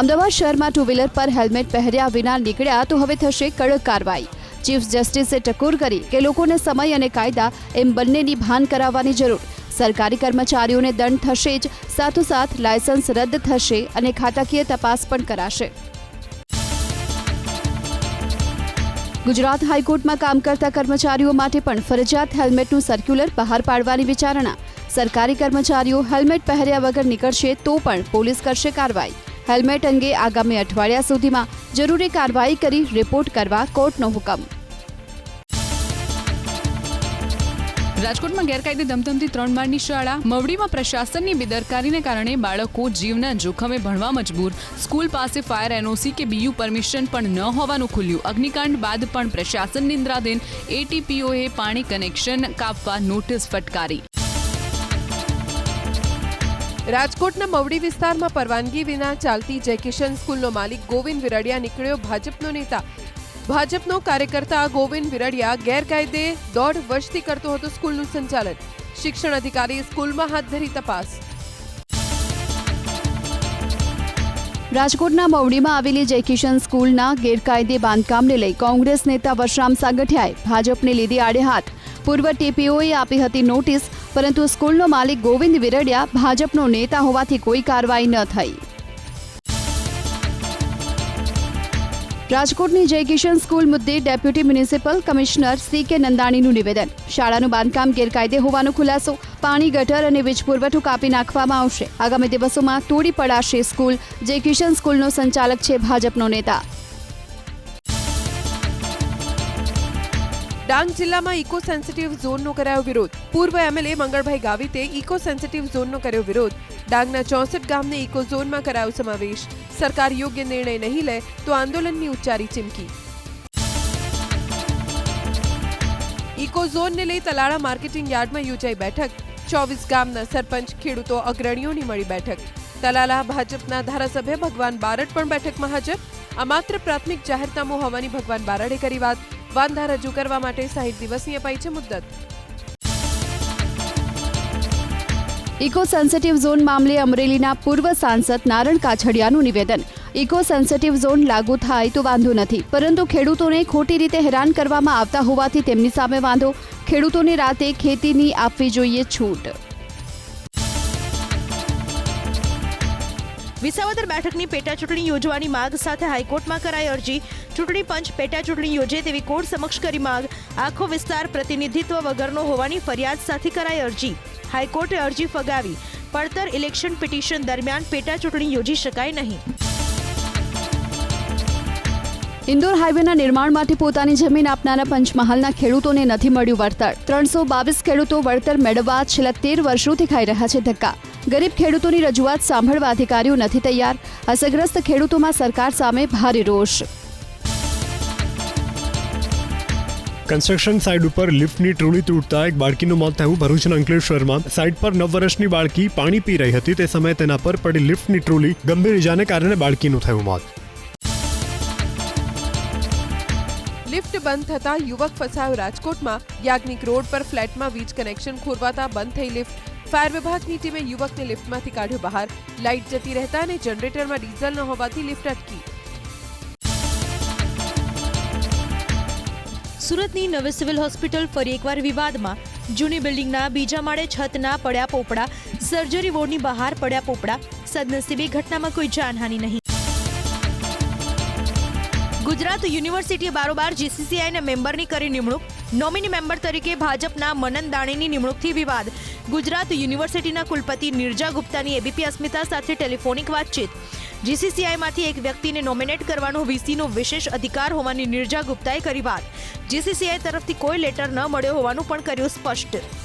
અમદાવાદ શહેરમાં two wheeler પર helmet પહેર્યા વિના નીકળ્યા તો હવે થશે કડક કાર્યવાહી. ચીફ જસ્ટિસે ટકોર કરી કે લોકોને સમય અને કાયદા એમ બંનેની ભાન કરાવવાની જરૂર. સરકારી કર્મચારીઓને દંડ થશે જ, સાથોસાથ લાયસન્સ રદ થશે અને ખાતાકીય તપાસ પણ કરાશે. ગુજરાત હાઈકોર્ટમાં કામ કરતા કર્મચારીઓ માટે પણ ફરજિયાત હેલ્મેટનું સર્ક્યુલર બહાર પાડવાની વિચારણા. સરકારી કર્મચારીઓ હેલ્મેટ પહેર્યા વગર નીકળશે તો પણ પોલીસ કરશે કાર્યવાહી. હેલ્મેટ અંગે આગામી અઠવાડિયા સુધીમાં જરૂરી કાર્યવાહી કરી રિપોર્ટ કરવા કોર્ટનો હુકમ. રાજકોટમાં ગેરકાયદે ધમધમતી ત્રણ માળની શાળા, મવડીમાં પ્રશાસનની બેદરકારીને કારણે બાળકો જીવના જોખમે ભણવા મજબૂર. સ્કૂલ પાસે ફાયર એનઓસી કે બીયુ પરમિશન પણ ન હોવાનું ખુલ્યું. અગ્નિકાંડ બાદ પણ પ્રશાસન નિંદ્રાધીન, એટીપીઓએ પાણી કનેક્શન કાપવા નોટિસ ફટકારી. રાજકોટના મવડી વિસ્તારમાં પરવાનગી વિના ચાલતી જયકિશન સ્કૂલનો માલિક ગોવિંદ વિરડિયા નીકળ્યો ભાજપનો નેતા. ભાજપનો કાર્યકર્તા ગોવિંદ વિરડિયા ગેરકાયદે દોઢ વર્ષથી કરતો હતો સ્કૂલનું સંચાલન. શિક્ષણ અધિકારી સ્કૂલમાં હાથ ધરી તપાસ. રાજકોટના મવડીમાં આવેલી જયકિશન સ્કૂલના ગેરકાયદે બાંધકામને લઈ કોંગ્રેસ નેતા વશરામ સાગઠિયાએ ભાજપને લીધી આડે હાથ પૂર્વ ટીપીઓએ આપી હતી નોટિસ પરંતુ સ્કૂલનો માલિક ગોવિંદ વિરડિયા ભાજપનો નેતા હોવાથી કોઈ કાર્યવાહી ન થઈ. રાજકોટની જયકિશન સ્કૂલ મુદ્દે deputy municipal commissioner C K નંદાણીનું નિવેદન. શાળાનું બાંધકામ ગેરકાયદે હોવાનો ખુલાસો. પાણી, ગટર અને વીજ પુરવઠો કાપી નાખવામાં આવશે. આગામી દિવસોમાં તોડી પડાશે સ્કૂલ. જયકિશન સ્કૂલનો સંચાલક છે ભાજપનો નેતા. ડાંગ જિલ્લામાં ઇકો સેન્સિટિવ ઝોનનો કરાયો વિરોધ. પૂર્વ એમએલએ મંગળભાઈ ગાવિતે ઇકો સેન્સિટિવ ઝોનનો કર્યો વિરોધ. ડાંગના ચોસઠ ગામને ઇકો ઝોનમાં કરાયો સમાવેશ. સરકાર યોગ્ય નિર્ણય નહીં લે તો આંદોલનની ઉચ્ચારી ચીમકી. ઇકો ઝોનને લઈ તલાળા માર્કેટિંગ યાર્ડમાં યોજાઈ બેઠક. ચોવીસ ગામના સરપંચ, ખેડૂતો, અગ્રણીઓની મળી બેઠક. તલાલા ભાજપના ધારાસભ્ય ભગવાન બારડ પણ બેઠકમાં હાજર. આ માત્ર પ્રાથમિક જાહેરનામું હોવાની ભગવાન બારડે કરી વાત. વાંધા રજૂ કરવા માટે સાહીઠ દિવસની અપાઈ છે મુદ્દત ઇકો સેન્સિટિવ ઝોન મામલે અમરેલીના પૂર્વ સાંસદ નારણ કાછડિયાનું નિવેદન. ઇકો સેન્સિટિવ ઝોન લાગુ થાય તો વાંધો નથી, પરંતુ ખેડૂતોને ખોટી રીતે હેરાન કરવામાં આવતા હોવાથી તેમની સામે વાંધો. ખેડૂતોને રાતે ખેતીની આપવી જોઈએ છૂટ. વિસાવદર બેઠકની પેટા ચૂંટણી યોજવાની માંગ સાથે હાઈકોર્ટમાં કરાઈ અરજી. ચૂંટણી પંચ પેટા ચૂંટણી યોજે તેવી કોર્ટ સમક્ષ કરી માંગ. આખો વિસ્તાર પ્રતિનિધિત્વ વગરનો હોવાની ફરિયાદ સાથે કરાઈ અરજી. હાઈકોર્ટે અરજી ફગાવી. પડતર ઇલેક્શન પિટિશન દરમિયાન પેટા ચૂંટણી યોજી શકાય નહીં. ઇન્દોર હાઈવેના નિર્માણ માટે પોતાની જમીન આપનારા પંચમહાલના ખેડૂતોને નથી મળ્યું વળતર. ત્રણસો બાવીસ ખેડૂતો વળતર મેળવવા છેલ્લા તેર વર્ષોથી ખાઈ રહ્યા છે ધક્કા. ગરીબ ખેડૂતોની રજૂઆત સાંભળવા અધિકારીઓ નથી તૈયાર. અસરગ્રસ્ત ખેડૂતોમાં સરકાર સામે ભારે રોષ. કન્સ્ટ્રક્શન સાઇટ ઉપર લિફ્ટની ટ્રોલી તૂટતા એક બાળકીનું મોત થયું. ભરૂચના અંકલેશ્વરમાં સાઇટ પર નવ વર્ષની બાળકી પાણી પી રહી હતી. તે સમયે તેના પર પડી લિફ્ટની ટ્રોલી ગંભીર ઇજાને કારણે બાળકીનું થયું મોત. લિફ્ટ બંધ થતા યુવક ફસાયો રાજકોટમાં. યાજ્ઞિક રોડ પર ફ્લેટમાં વીજ કનેક્શન ખોરવાતા બંધ થઈ લિફ્ટ. ફાયર વિભાગની ટીમે યુવકને લિફ્ટમાંથી કાઢ્યો બહાર. લાઇટ જતી રહેતા અને જનરેટરમાં ડીઝલ ન હોવાથી લિફ્ટ અટકી. સુરતની નવી સિવિલ હોસ્પિટલ ફરી એકવાર વિવાદમાં. જૂની બિલ્ડિંગના બીજા માળે છતના પડ્યા પોપડા, સર્જરી વોર્ડની બહાર પડ્યા પોપડા. સદનસીબે ઘટનામાં કોઈ જાનહાનિ નહીં. ગુજરાત યુનિવર્સિટીએ બારોબાર જીસીસીઆઈના મેમ્બરની કરી નિમણૂક. નોમિની મેમ્બર તરીકે ભાજપના મનન દાણીની નિમણૂકથી વિવાદ. ગુજરાત યુનિવર્સિટીના કુલપતિ નિર્જા ગુપ્તાની એબીપી અસ્મિતા સાથે ટેલિફોનિક વાતચીત. જીસીસીઆઈમાંથી એક વ્યક્તિને નોમિનેટ કરવાનો વીસીનો વિશેષ અધિકાર હોવાની નિર્જા ગુપ્તાએ કરી વાત. જીસીસીઆઈ તરફથી કોઈ લેટર ન મળ્યો હોવાનું પણ કર્યું સ્પષ્ટ.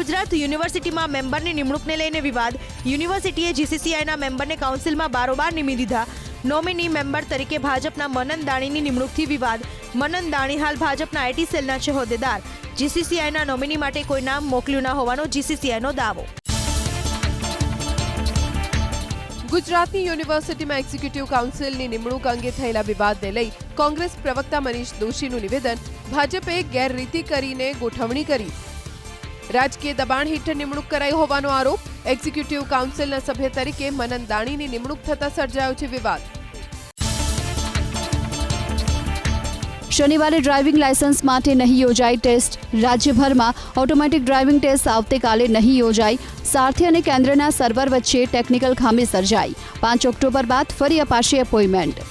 ગુજરાત યુનિવર્સિટીમાં મેમ્બરની નિમણૂકને લઈને વિવાદ. યુનિવર્સિટીએ જીસીસીઆઈના મેમ્બરને કાઉન્સિલમાં બારોબાર નિમી દીધા. નોમિની મેમ્બર તરીકે ભાજપના મનન દાણીની નિમણૂકથી વિવાદ. મનન દાણી હાલ ભાજપના આઈટી સેલના છે હોદ્દેદાર. જીસીસીઆઈના નોમિની માટે કોઈ નામ મોકલ્યું ન હોવાનો જીસીસીઆઈનો દાવો. ગુજરાતની યુનિવર્સિટીમાં એક્ઝિક્યુટિવ કાઉન્સિલની નિમણૂક અંગે થયેલા વિવાદને લઈ કોંગ્રેસ પ્રવક્તા મનીષ દોશીનું નિવેદન. ભાજપે ગેરરીતિ કરીને ગોઠવણી કરી. રાજકીય દબાણ હેઠળ નિમણૂક કરાઈ હોવાનો આરોપ. એક્ઝિક્યુટિવ કાઉન્સિલના સભ્ય તરીકે મનન દાણીની નિમણૂક થતા સર્જાયો છે વિવાદ. શનિવારે ડ્રાઇવિંગ લાયસન્સ માટે નહીં યોજાઈ ટેસ્ટ. રાજ્યભરમાં ઓટોમેટિક ડ્રાઇવિંગ ટેસ્ટ આવતીકાલે નહીં યોજાઈ. સારથી અને કેન્દ્રના સર્વર વચ્ચે ટેકનિકલ ખામી સર્જાઈ. પાંચ ઓક્ટોબર બાદ ફરી અપાશે એપોઇન્ટમેન્ટ.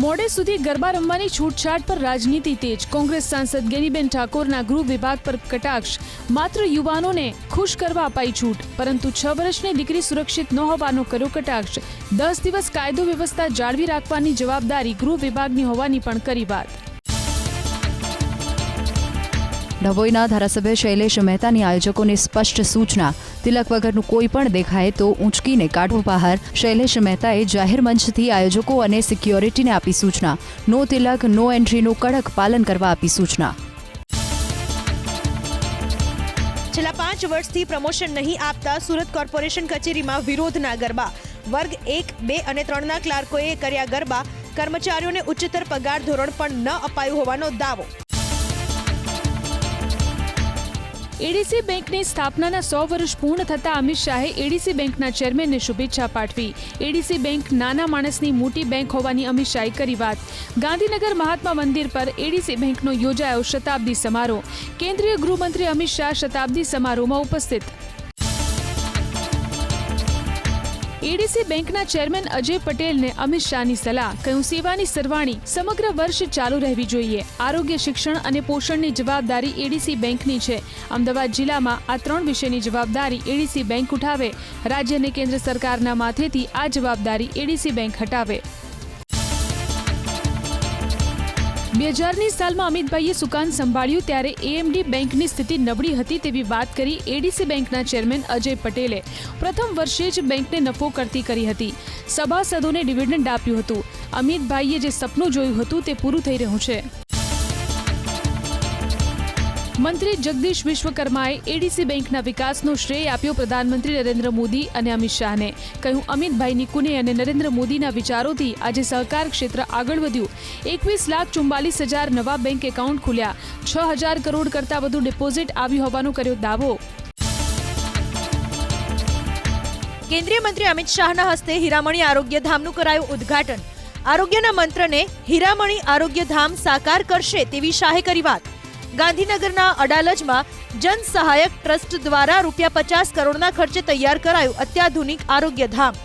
મોડે સુધી ગરબા રમવાની છૂટછાટ પર રાજનીતિ તેજ. કોંગ્રેસ સાંસદ ગેનીબેન ઠાકોરના ગૃહ વિભાગ પર કટાક્ષ. માત્ર યુવાનોને ખુશ કરવા અપાઈ છૂટ. પરંતુ છ વર્ષની દીકરી સુરક્ષિત ન હોવાનો કર્યો કટાક્ષ. દસ દિવસ કાયદો વ્યવસ્થા જાળવી રાખવાની જવાબદારી ગૃહ વિભાગની હોવાની પણ કરી વાત. ડભોઈના ધારાસભ્ય શૈલેષ મહેતાની આયોજકોને સ્પષ્ટ સૂચના. તિલક વગરનું કોઈ પણ દેખાય તો ઊંચકીને કાઢવો બહાર. શૈલેષ મહેતાએ જાહેર મંચથી આયોજકો અને સિક્યોરિટીને આપી સૂચના. નો તિલક, નો એન્ટ્રીનું કડક પાલન કરવા આપી સૂચના. છેલ્લા પાંચ વર્ષથી પ્રમોશન નહીં આપતા સુરત કોર્પોરેશન કચેરીમાં વિરોધના ગરબા. વર્ગ એક, બે અને ત્રણના ક્લાર્કોએ કર્યા ગરબા. કર્મચારીઓને ઉચ્ચતર પગાર ધોરણ પણ ન અપાયું હોવાનો દાવો. એડીસી બેંકની સ્થાપનાના સો વર્ષ પૂર્ણ થતાં અમિત શાહે એડીસી બેંકના ચેરમેનને શુભેચ્છા પાઠવી. એડીસી બેંક નાના માણસની મોટી બેંક હોવાની અમિત શાહે કરી વાત. ગાંધીનગર મહાત્મા મંદિર પર એડીસી બેંકનો યોજાયો શતાબ્દી સમારોહ. કેન્દ્રીય ગૃહમંત્રી અમિત શાહ શતાબ્દી સમારોહમાં ઉપસ્થિત. એડીસી બેંકના ચેરમેન અજય પટેલને અમિત શાહની સલાહ. કહ્યું, સેવાની સરવાણી સમગ્ર વર્ષ ચાલુ રહેવી જોઈએ. આરોગ્ય, શિક્ષણ અને પોષણની જવાબદારી એડીસી બેંકની છે. અમદાવાદ જિલ્લામાં આ ત્રણ વિષયની જવાબદારી એડીસી બેંક ઉઠાવે. રાજ્ય અને કેન્દ્ર સરકારના માથેથી આ જવાબદારી એડીસી બેંક હટાવે. બે હજારની સાલમાં અમિતભાઈએ સુકાન સંભાળ્યું ત્યારે એએમડી બેંકની સ્થિતિ નબળી હતી તેવી વાત કરી એડીસી બેંકના ચેરમેન અજય પટેલે. પ્રથમ વર્ષે જ બેંકને નફો કરતી કરી હતી. સભાસદોને ડિવિડન્ડ આપ્યું હતું. અમિતભાઈએ જે સપનું જોયું હતું તે પૂરું થઈ રહ્યું છે. મંત્રી જગદીશ વિશ્વકર્માએ એડીસી બેંકના વિકાસનો શ્રેય આપ્યો પ્રધાનમંત્રી નરેન્દ્ર મોદી અને અમિત શાહને. કહ્યું અમિતભાઈ નિકુને અને નરેન્દ્ર મોદીના વિચારોથી આજે સહકાર ક્ષેત્ર આગળ વધ્યું. એકવીસ લાખ ચુમ્બાલીસ હજાર નવા બેંક એકાઉન્ટ ખુલ્યા. છ હજાર કરોડ કરતાં વધુ ડિપોઝિટ આવી હોવાનો કર્યો દાવો. કેન્દ્રીય મંત્રી અમિત શાહના હસ્તે હીરામણી આરોગ્ય ધામનું કરાયું ઉદ્ઘાટન. આરોગ્યના મંત્રને, હીરામણી આરોગ્ય ધામ સાકાર કરશે તેવી શાહે કરી વાત. ગાંધીનગરના અડાલજમાં જન સહાયક ટ્રસ્ટ દ્વારા રૂપિયા પચાસ કરોડના ખર્ચે તૈયાર કરાયું અત્યાધુનિક આરોગ્ય ધામ.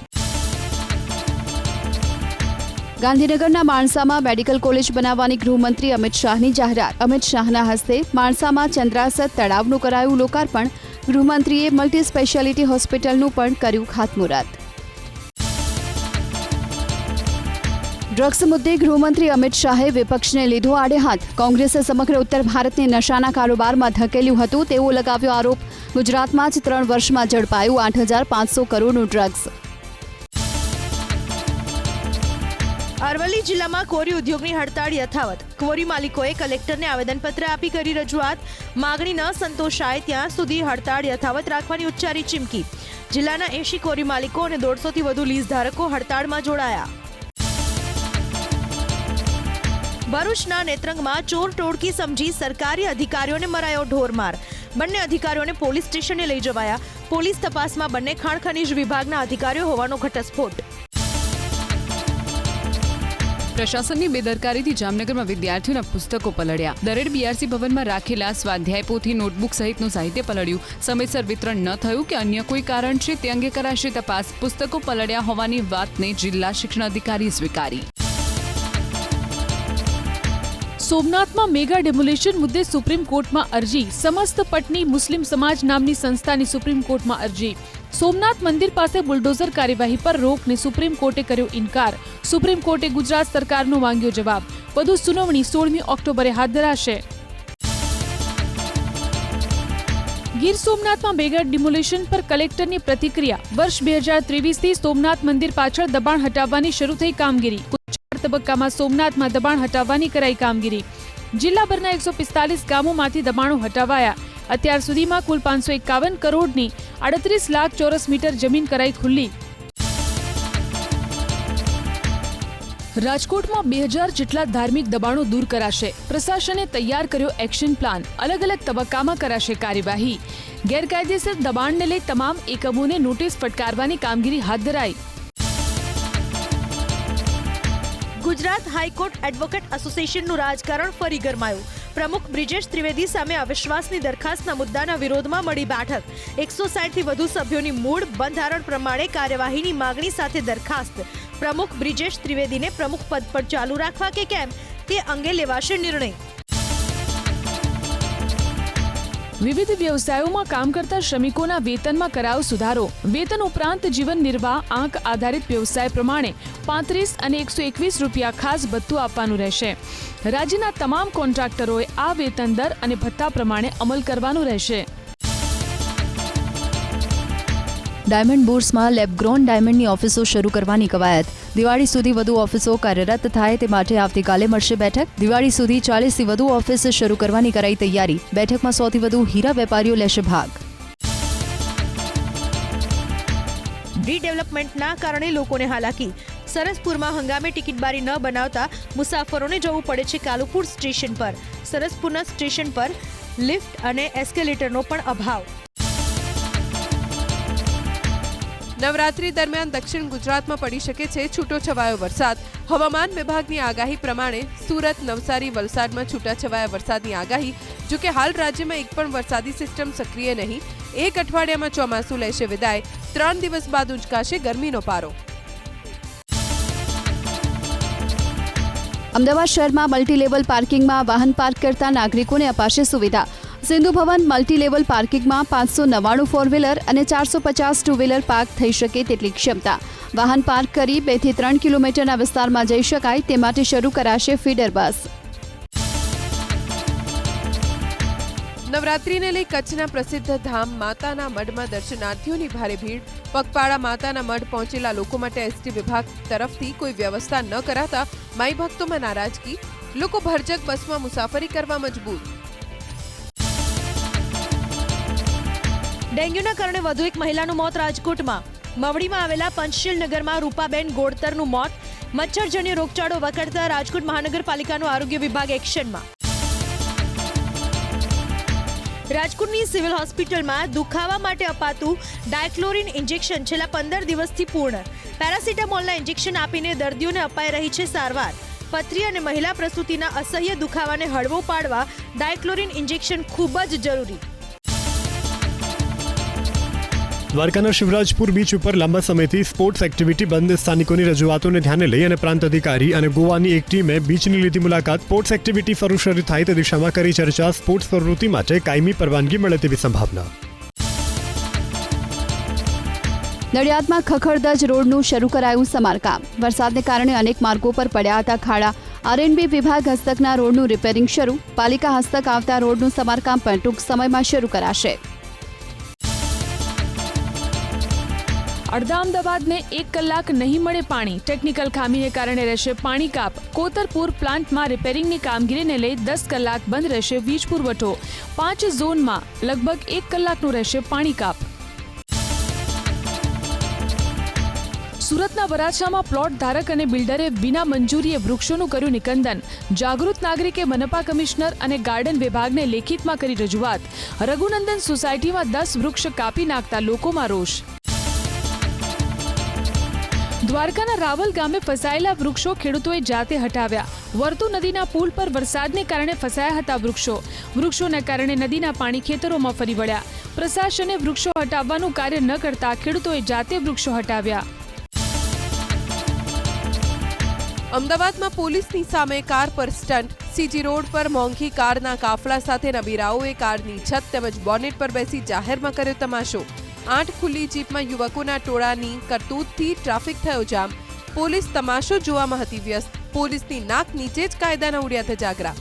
ગાંધીનગરના માણસામાં મેડિકલ કોલેજ બનાવવાની ગૃહમંત્રી અમિત શાહની જાહેરાત. અમિત શાહના હસ્તે માણસામાં ચંદ્રાસદ તળાવનું કરાયું લોકાર્પણ. ગૃહમંત્રીએ મલ્ટી સ્પેશિયાલિટી હોસ્પિટલનું પણ કર્યું ખાતમુહૂર્ત. ડ્રગ્સ મુદ્દે ગૃહમંત્રી અમિત શાહે વિપક્ષને લીધો આડે હાથ. કોંગ્રેસે સમગ્ર ઉત્તર ભારતને નશાના કારોબારમાં ધકેલ્યું હતું તેવો લગાવ્યો આરોપ. ગુજરાતમાં જ ત્રણ વર્ષમાં ઝડપાયું આઠ હજાર પાંચસો કરોડનું ડ્રગ્સ. અરવલ્લી જિલ્લામાં કોરી ઉદ્યોગની હડતાળ યથાવત. કોરી માલિકોએ કલેક્ટરને આવેદનપત્ર આપી કરી રજૂઆત. માગણી ન સંતોષાય ત્યાં સુધી હડતાળ યથાવત રાખવાની ઉચ્ચારી ચીમકી. જિલ્લાના એંશી કોરી માલિકો અને દોઢસોથી વધુ લીઝ ધારકો હડતાળમાં જોડાયા. ભરૂચના નેત્રંગમાં ચોર ટોળકી સમજી સરકારી અધિકારીઓને મરાયો ઢોરમાર. બંને અધિકારીઓને પોલીસ સ્ટેશને લઈ જવાયા. પોલીસ તપાસમાં બંને ખાણ ખનીજ વિભાગના અધિકારીઓ હોવાનો ઘટસ્ફોટ. પ્રશાસનની બેદરકારીથી જામનગરમાં વિદ્યાર્થીઓના પુસ્તકો પલળ્યા. દરેડ બીઆરસી ભવનમાં રાખેલા સ્વાધ્યાય પોથી નોટબુક સહિતનું સાહિત્ય પલળ્યું. સમયસર વિતરણ ન થયું કે અન્ય કોઈ કારણ છે તે અંગે કરાશે તપાસ. પુસ્તકો પલળ્યા હોવાની વાતને જિલ્લા શિક્ષણ અધિકારીએ સ્વીકારી. સોમનાથમાં મેગા ડેમોલેશન મુદ્દે સુપ્રીમ કોર્ટમાં અરજી. સમસ્ત પટની મુસ્લિમ સમાજ નામની સંસ્થાની સુપ્રીમ કોર્ટમાં અરજી. સોમનાથ મંદિર પાસે બુલડોઝર કાર્યવાહી પર રોકને સુપ્રીમ કોર્ટે કર્યો ઇનકાર. સુપ્રીમ કોર્ટે ગુજરાત સરકારનો માંગ્યો જવાબ. વધુ સુનાવણી સોળમી ઓક્ટોબરે હાથ ધરાશે. ગીર સોમનાથમાં મેગા ડિમોલેશન પર કલેક્ટરની પ્રતિક્રિયા. વર્ષ બે હજાર ત્રેવીસથી સોમનાથ મંદિર પાછળ દબાણ હટાવવાની શરૂ થઈ કામગીરી. તબક્કામાં સોમનાથમાં દબાણ હટાવવાની કરાઈ કામગીરી. જિલ્લાભરના એકસો પિસ્તાલીસ ગામોમાંથી દબાણો હટાવાયા. અત્યાર સુધીમાં કુલ પાંચસો એકાવન કરોડની અડત્રીસ લાખ ચોરસ મીટર જમીન કરાઈ ખુલ્લી. રાજકોટમાં બે હજાર જેટલા ધાર્મિક દબાણો દૂર કરાશે. પ્રશાસને તૈયાર કર્યો એક્શન પ્લાન. અલગ અલગ તબક્કામાં કરાશે કાર્યવાહી. ગેરકાયદેસર દબાણને લઈ તમામ એકમોને નોટિસ ફટકારવાની કામગીરી હાથ ધરાઈ. ગુજરાત હાઈકોર્ટ એડવોકેટ એસોસિએશનનું રાજકારણ ફરી ગરમાયું. પ્રમુખ બ્રિજેશ ત્રિવેદી સામે અવિશ્વાસની દરખાસ્તના મુદ્દાના વિરોધમાં મળી બેઠક. એકસો સાઠથી વધુ સભ્યોની મૂળ બંધારણ પ્રમાણે કાર્યવાહીની માગણી સાથે દરખાસ્ત. પ્રમુખ બ્રિજેશ ત્રિવેદીને પ્રમુખ પદ પર ચાલુ રાખવા કે કેમ તે અંગે લેવાશે નિર્ણય. વિવિધ વ્યવસાયોમાં કામ કરતા શ્રમિકોના વેતનમાં કરાયો સુધારો. વેતન ઉપરાંત જીવન નિર્વાહ, આંક આધારિત વ્યવસાય પ્રમાણે પાંત્રીસ અને એકસો એકવીસ રૂપિયા ખાસ ભથ્થું આપવાનું રહેશે. રાજ્યના તમામ કોન્ટ્રાક્ટરોએ આ વેતન દર અને ભથ્થા પ્રમાણે અમલ કરવાનું રહેશે. ડાયમંડ બોર્સમાં લેબગ્રોન ડાયમંડની ઓફિસો શરૂ કરવાની કવાયત. દિવાળી સુધી વધુ ઓફિસો કાર્યરત થાય તે માટે આવતીકાલે મળશે બેઠક. દિવાળી સુધી ચાલીસથી વધુ ઓફિસ શરૂ કરવાની કરાઈ તૈયારી. બેઠકમાં સૌથી વધુ હીરા વેપારીઓ લેશે ભાગ. રીડેવલપમેન્ટના કારણે લોકોને હાલાકી. સરસપુરમાં હંગામે ટિકિટ બારી ન બનાવતા મુસાફરોને જવું પડે છે કાલુપુર સ્ટેશન પર. સરસપુરના સ્ટેશન પર લિફ્ટ અને એસ્કેલેટરનો પણ અભાવ. નવરાત્રી દરમિયાન દક્ષિણ ગુજરાતમાં પડી શકે છે છૂટો છવાયો વરસાદ. હવામાન વિભાગની આગાહી પ્રમાણે સુરત, નવસારી, વલસાડમાં છૂટાછવાયા વરસાદની આગાહી. જો કે હાલ રાજ્યમાં એક પણ વરસાદી સિસ્ટમ સક્રિય નહીં. એક અઠવાડિયામાં ચોમાસું લેશે વિદાય. ત્રણ દિવસ બાદ ઉંચકાશે ગરમીનો પારો. અમદાવાદ શહેરમાં મલ્ટીલેવલ પાર્કિંગમાં વાહન પાર્ક કરતા નાગરિકોને અપાશે સુવિધા. સિંધુ ભવન મલ્ટીલેવલ પાર્કિંગમાં પાંચસો નવ્વાણું ફોર વ્હીલર અને ચારસો પચાસ ટુ વ્હીલર પાર્ક થઈ શકે તેટલી ક્ષમતા. વાહન પાર્ક કરી બેથી ત્રણ કિલોમીટરના વિસ્તારમાં જઈ શકાય તે માટે શરૂ કરાશે ફીડર બસ. નવરાત્રીને લઈ કચ્છના પ્રસિદ્ધ ધામ માતાના મઢમાં દર્શનાર્થીઓની ભારે ભીડ. પગપાળા માતાના મઢ પહોંચેલા લોકો માટે એસટી વિભાગ તરફથી કોઈ વ્યવસ્થા ન કરાતા માઈ ભક્તોમાં નારાજગી. લોકો ભરજક બસમાં મુસાફરી કરવા મજબૂર. ડેન્ગ્યુના કારણે વધુ એક મહિલાનું મોત રાજકોટમાં. મવડીમાં આવેલા પંચશીલ નગરમાં રૂપાબેન ગોળતરનું મોત. મચ્છરજન્ય રોગચાળો વકરતા રાજકોટ મહાનગરપાલિકાનું આરોગ્ય વિભાગ એક્શનમાં. રાજકોટની સિવિલ હોસ્પિટલમાં દુખાવા માટે અપાતું ડાયક્લોરિન ઇન્જેક્શન છેલ્લા પંદર દિવસથી પૂર્ણ. પેરાસિટામોલના ઇન્જેક્શન આપીને દર્દીઓને અપાઈ રહી છે સારવાર. પથરી અને મહિલા પ્રસૂતિના અસહ્ય દુખાવાને હળવો પાડવા ડાયક્લોરિન ઇન્જેક્શન ખૂબ જ જરૂરી. દ્વારકાના શિવરાજપુર બીચ ઉપર લાંબા સમયથી સ્પોર્ટ્સ એક્ટિવિટી બંધ. સ્થાનિકોની રજૂઆતોને ધ્યાને લઈ અને પ્રાંત અધિકારી અને ગોવાની એક ટીમે બીચની લીધી મુલાકાત. સ્પોર્ટ્સ એક્ટિવિટી શરૂ શરૂ થાય તે દિશામાં કરી ચર્ચા. સ્પોર્ટ્સ પ્રવૃત્તિ માટે કાયમી પરવાનગી મળે તેવી સંભાવના. નડિયાદમાં ખખડધજ રોડનું શરૂ કરાયું સમારકામ. વરસાદને કારણે અનેક માર્ગો પર પડ્યા હતા ખાડા. આરએનબી વિભાગ હસ્તકના રોડનું રિપેરિંગ શરૂ. પાલિકા હસ્તક આવતા રોડનું સમારકામ પણ ટૂંક સમયમાં શરૂ કરાશે. અડધા અમદાવાદને એક કલાક નહીં મળે પાણી. ટેકનિકલ ખામીને કારણે રહેશે પાણી કાપ. કોતરપુર પ્લાન્ટમાં રિપેરિંગની કામગીરીને લઈ દસ કલાક બંધ રહેશે વીજ પુરવઠો. પાંચ ઝોનમાં લગભગ એક કલાકનું રહેશે પાણી કાપ. સુરતના વરાછામાં પ્લોટ ધારક અને બિલ્ડરે વિના મંજૂરીએ વૃક્ષોનું કર્યું નિકંદન. જાગૃત નાગરિકે મનપા કમિશનર અને ગાર્ડન વિભાગને લેખિતમાં કરી રજૂઆત. રઘુનંદન સોસાયટીમાં દસ વૃક્ષ કાપી નાખતા લોકોમાં રોષ. દ્વારકાના રાવલ ગામે ફસાયેલા વૃક્ષો ખેડૂતોએ જાતે હટાવ્યા. વર્તુ નદીના પુલ પર વરસાદને કારણે ફસાયા હતા વૃક્ષો. વૃક્ષોના કારણે નદીના પાણી ખેતરોમાં ફરી વળ્યા. પ્રશાસને વૃક્ષો હટાવવાનું કાર્ય ન કરતા ખેડૂતોએ જાતે વૃક્ષો હટાવ્યા. અમદાવાદમાં પોલીસની સામે કાર પર સ્ટન્ટ. સીજી રોડ પર મોંઘી કારના કાફલા સાથે નબીરાઓએ કારની છત તેમજ બોનેટ પર બેસી જાહેરમાં કર્યો તમાશો. આઠ ખુલ્લી જીપમાં યુવકોના ટોળાની કરતૂતથી ટ્રાફિક થયો જામ. પોલીસ તમાશો જોવામાં હતી વ્યસ્ત. પોલીસની નાક નીચે જ કાયદાના ઉડ્યા ધજાગરા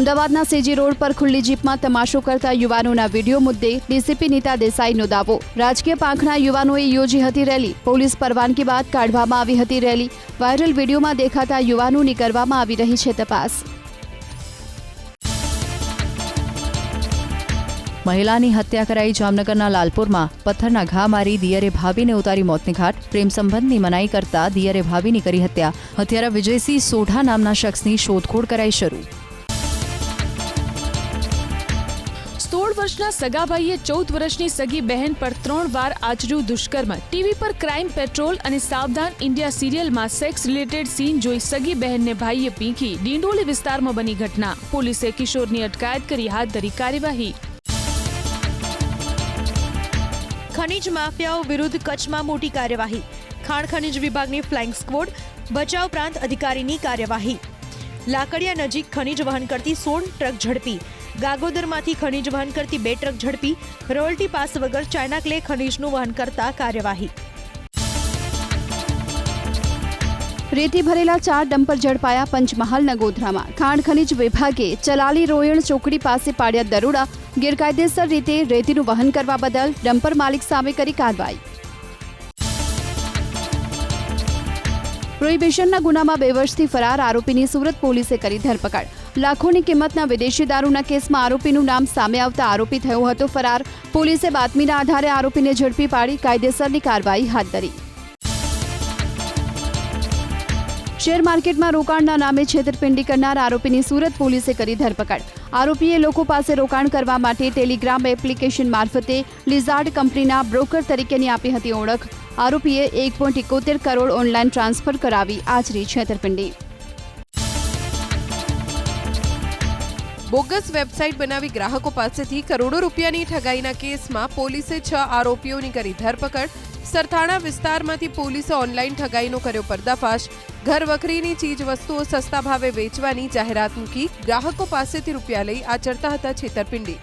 અમદાવાદના સેજી રોડ પર ખુલ્લી જીપમાં તમાશો કરતા યુવાનોના વીડિયો મુદ્દે ડીસીપી નીતા દેસાઈનો દાવો. રાજકીય પાંખના યુવાનોએ યોજી હતી રેલી. પોલીસ પરવાનગી બાદ કાઢવામાં આવી હતી રેલી. વાયરલ વિડીયોમાં દેખાતા યુવાનોની કરવામાં આવી રહી છે તપાસ. મહિલાની હત્યા કરાઈ જામનગરના લાલપુરમાં. પથ્થરના ઘા મારી દિયરે ભાભીને ઉતારી મોતને ઘાટ. પ્રેમ સંબંધની મનાઈ કરતા દિયરે ભાભીની કરી હત્યા. હત્યારા વિજયસિંહ સોઢા નામના શખ્સની શોધખોળ કરાઈ શરૂ. સોળ વર્ષના સગાભાઈએ ચૌદ વર્ષની સગી બહેન પર ત્રણ વાર આચર્યું દુષ્કર્મ. ટીવી પર ક્રાઇમ પેટ્રોલ અને સાવધાન ઇન્ડિયા સિરિયલમાં સેક્સ રિલેટેડ સીન જોઈ સગી બહેનને ભાઈએ પીંખી. ડિંડોલી વિસ્તારમાં બની ઘટના. પોલીસે કિશોરની અટકાયત કરી હાથ ધરી કાર્યવાહી. ખનીજ માફિયાઓ વિરુદ્ધ કચ્છમાં મોટી કાર્યવાહી. ખાણ ખનીજ વિભાગની ફ્લાઇંગ સ્કવોડ, બચાવ પ્રાંત અધિકારીની કાર્યવાહી. લાકડિયા નજીક ખનીજ વહન કરતી સોળ ટ્રક ઝડપી. ગાગોદરમાંથી ખનીજ વહન કરતી બે ટ્રક ઝડપી. રોયલ્ટી પાસ વગર ચાઇના ક્લે ખનીજનું વહન કરતા કાર્યવાહી. રેતી ભરેલા ચાર ડમ્પર ઝડપાયા પંચમહાલના ગોધરામાં. ખાણ ખનીજ વિભાગે ચલાલી રોયણ ચોકડી પાસે પાડ્યા દરોડા ગેરકાયદેસર રીતે રેતીનું વહન કરવા બદલ ડમ્પર માલિક સામે કરી કાર્યવાહી. પ્રોહિબિશનના ગુનામાં બે વર્ષથી ફરાર આરોપીની સુરત પોલીસે કરી ધરપકડ. લાખોની કિંમતના વિદેશી દારૂના કેસમાં આરોપીનું નામ સામે આવતા આરોપી થયો હતો ફરાર. પોલીસે બાતમીના આધારે આરોપીને ઝડપી પાડી કાયદેસરની કાર્યવાહી હાથ ધરી. શેર માર્કેટમાં રોકાણના નામે છેતરપિંડી કરનાર આરોપીની સુરત પોલીસે કરી ધરપકડ. આરોપીએ લોકો પાસે રોકાણ કરવા માટે ટેલિગ્રામ એપ્લિકેશન મારફતે લિઝાર્ડ કંપનીના બ્રોકર તરીકેની આપી હતી ઓળખ. આરોપીએ એક પોઈન્ટ એકોતેર કરોડ ઓનલાઈન ટ્રાન્સફર કરાવી. આચરી છેતરપિંડી. બોગસ વેબસાઇટ બનાવી ગ્રાહકો પાસેથી કરોડો રૂપિયાની ઠગાઈના કેસમાં પોલીસે છ આરોપીઓની કરી ધરપકડ. સરથાણા વિસ્તારમાંથી પોલીસે ઓનલાઈન ઠગાઈનો કર્યો પર્દાફાશ. ઘર વખરીની ચીજ વસ્તુઓ સસ્તા ભાવે વેચવાની જાહેરાત મૂકી ગ્રાહકો પાસેથી રૂપિયા લઈ આચરતા હતા છેતરપિંડી.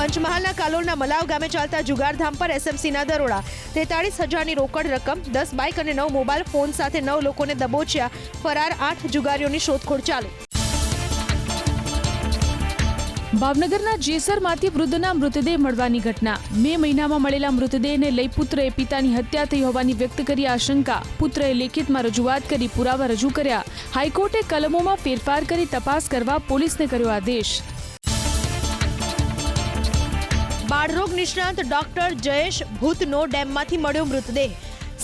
પંચમહાલના કાલોલના મલાવ ગામે ચાલતા જુગારધામ પર એસએમસીના દરોડા. તેતાળીસ હજારની રોકડ રકમ, દસ બાઇક અને નવ મોબાઈલ ફોન સાથે નવ લોકોને દબોચ્યા. ફરાર આઠ જુગારીઓની શોધખોળ ચાલુ. ભાવનગરના જેસરમાંથી વૃદ્ધના મૃતદેહ મળવાની ઘટના. મે મહિનામાં મળેલા મૃતદેહને લઈ પુત્રએ પિતાની હત્યા થઈ હોવાની વ્યક્ત કરી આશંકા. પુત્રએ લેખિતમાં રજૂઆત કરી પુરાવા રજૂ કર્યા. હાઈકોર્ટે કલમોમાં ફેરફાર કરી તપાસ કરવા પોલીસને કર્યો આદેશ. બાળરોગ નિષ્ણાંત ડોક્ટર જયેશ ભૂતનો ડેમમાંથી મળ્યો મૃતદેહ.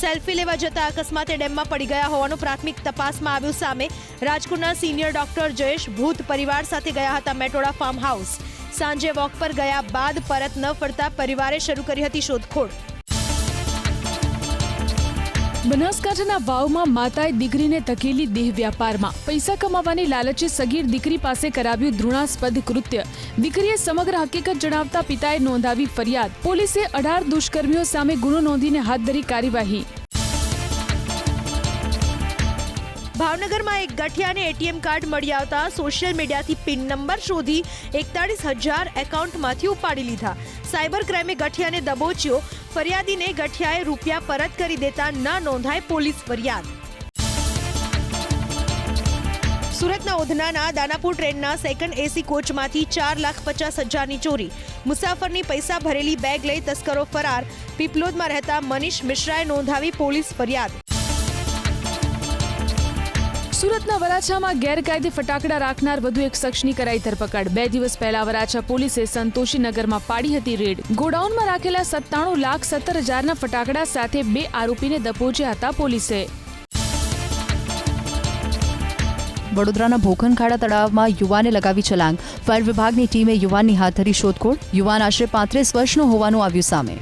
સેલ્ફી લેવા જતા અકસ્માતે ડેમમાં પડી ગયા હોવાનું પ્રાથમિક તપાસમાં આવ્યું સામે રાજકોટના સિનિયર ડોક્ટર જયેશ ભૂત પરિવાર સાથે ગયા હતા મેટોડા ફાર્મ હાઉસ સાંજે વોક પર ગયા બાદ પરત ન ફરતા પરિવારે શરૂ કરી હતી શોધખોળ. બનાસકાંઠાના વાવમાં માતાએ દીકરીને ધકેલી દેહ વ્યાપારમાં. પૈસા કમાવાની લાલચે સગીર દીકરી પાસે કરાવ્યું ધૃણાસ્પદ કૃત્ય. દીકરીએ સમગ્ર હકીકત જણાવતા પિતાએ નોંધાવી ફરિયાદ. પોલીસે અઢાર દુષ્કર્મીઓ સામે ગુનો નોંધીને હાથ ધરી કાર્યવાહી. ભાવનગરમાં એક ગઠિયાને એટીએમ કાર્ડ મળી આવતા સોશિયલ મીડિયાથી પિન નંબર શોધી એકતાળીસ હજાર એકાઉન્ટમાંથી ઉપાડી લીધા. સાયબર ક્રાઇમે ગઠિયાને દબોચ્યો. ફરિયાદીને ગઠિયાએ રૂપિયા પરત કરી દેતા ન નોંધાય પોલીસ ફરિયાદ. સુરતના ઉધનાના દાનાપુર ટ્રેનના સેકન્ડ એસી કોચમાંથી ચાર લાખ પચાસ હજારની ચોરી. મુસાફરની પૈસા ભરેલી બેગ લઈ તસ્કરો ફરાર. પીપલોદમાં રહેતા મનીષ મિશ્રાએ નોંધાવી પોલીસ ફરિયાદ. સુરતના વરાછામાં ગેરકાયદે ફટાકડા રાખનાર વધુ એક શખ્સની કરાઈ ધરપકડ. બે દિવસ પહેલા વરાછા પોલીસે સંતોષીનગરમાં પાડી હતી રેડ. ગોડાઉનમાં રાખેલા સત્તાણું લાખ સત્તર હજારના ફટાકડા સાથે બે આરોપીને દબોચ્યા હતા પોલીસે. વડોદરાના ભોખનખાડા તળાવમાં યુવાને લગાવી છલાંગ. ફાયર વિભાગની ટીમે યુવાનની હાથ ધરી શોધખોળ. યુવાન આશરે પાંત્રીસ વર્ષનો હોવાનું આવ્યું સામે.